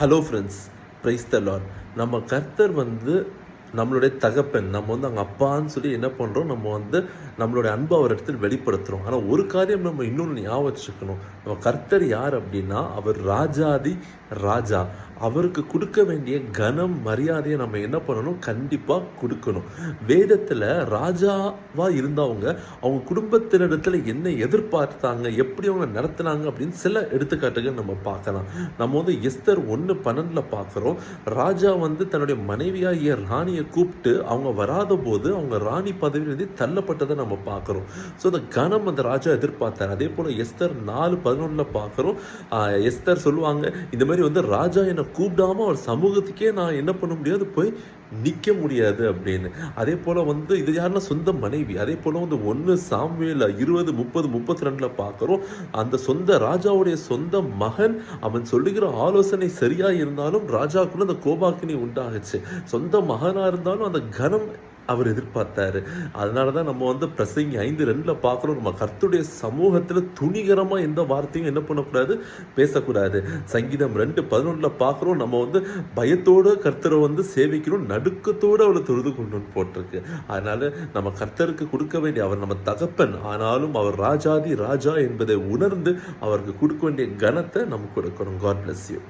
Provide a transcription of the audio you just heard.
Hello friends praise the Lord நம்ம கர்த்தர் வந்து நம்மளுடைய தகப்பன் நம்ம வந்து அங்கே அப்பான்னு சொல்லி என்ன பண்ணுறோம் நம்ம வந்து நம்மளுடைய அன்பை அவர் இடத்தில் வெளிப்படுத்துகிறோம் ஆனால் ஒரு காரியம் நம்ம இன்னொன்று ஞாபகம் வச்சுக்கணும். நம்ம கர்த்தர் யார் அப்படின்னா அவர் ராஜாதி ராஜா. அவருக்கு கொடுக்க வேண்டிய கனம் மரியாதையை நம்ம என்ன பண்ணணும்? கண்டிப்பாக கொடுக்கணும். வேதத்தில் ராஜாவாக இருந்தவங்க அவங்க குடும்பத்தினிடத்தில் என்ன எதிர்பார்த்தாங்க எப்படி அவங்க நடத்துனாங்க அப்படின்னு சில எடுத்துக்காட்டுகள் நம்ம பார்க்கலாம். நம்ம வந்து எஸ்தர் ஒன்று பன்னெண்டில் பார்க்குறோம். ராஜா வந்து தன்னுடைய மனைவியாகிய ராணியை கூப்பிட்டு அவங்க வராத போது அவங்க ராணி பதவியிலிருந்து தள்ளப்பட்டதை நம்ம பார்க்குறோம். ஸோ அந்த கனம் அந்த ராஜா எதிர்பார்த்தார். அதே போல் எஸ்தர் நாலு பதினொன்றில் பார்க்குறோம். எஸ்தர் சொல்லுவாங்க இந்த மாதிரி வந்து ராஜா என்னை கூப்பிடாம அவர் சமூகத்துக்கே நான் என்ன பண்ண முடியாது? போய் நிற்க முடியாது அப்படின்னு. அதே போல் வந்து இது யாருன்னா சொந்த மனைவி. அதே போல் வந்து ஒன்று சாமியில் இருபது முப்பது முப்பத்தி ரெண்டில் பார்க்குறோம் அந்த சொந்த ராஜாவுடைய சொந்த மகன் அவன் சொல்லுகிற ஆலோசனை சரியாக இருந்தாலும் ராஜாக்குள்ளே அந்த கோபாக்கினி உண்டாகுச்சு. சொந்த மகனாக இருந்தாலும் அந்த கனம் அவர் எதிர்பார்த்தாரு. அதனால தான் நம்ம வந்து பிரசங்கி ஐந்து ரெண்டில் பார்க்குறோம். நம்ம கர்த்தருடைய சமூகத்தில் துணிகரமாக எந்த வார்த்தையும் என்ன பண்ணக்கூடாது? பேசக்கூடாது. சங்கீதம் ரெண்டு பதினொன்றில் பார்க்குறோம். நம்ம வந்து பயத்தோடு கர்த்தரை வந்து சேவிக்கணும். நடுக்கத்தோடு அவளை தொழுது கொண்டு போட்டிருக்கு. அதனால நம்ம கர்த்தருக்கு கொடுக்க வேண்டிய அவர் நம்ம தகப்பன். ஆனாலும் அவர் ராஜாதி ராஜா என்பதை உணர்ந்து அவருக்கு கொடுக்க வேண்டிய கனத்தை நம்ம கொடுக்கணும். God bless you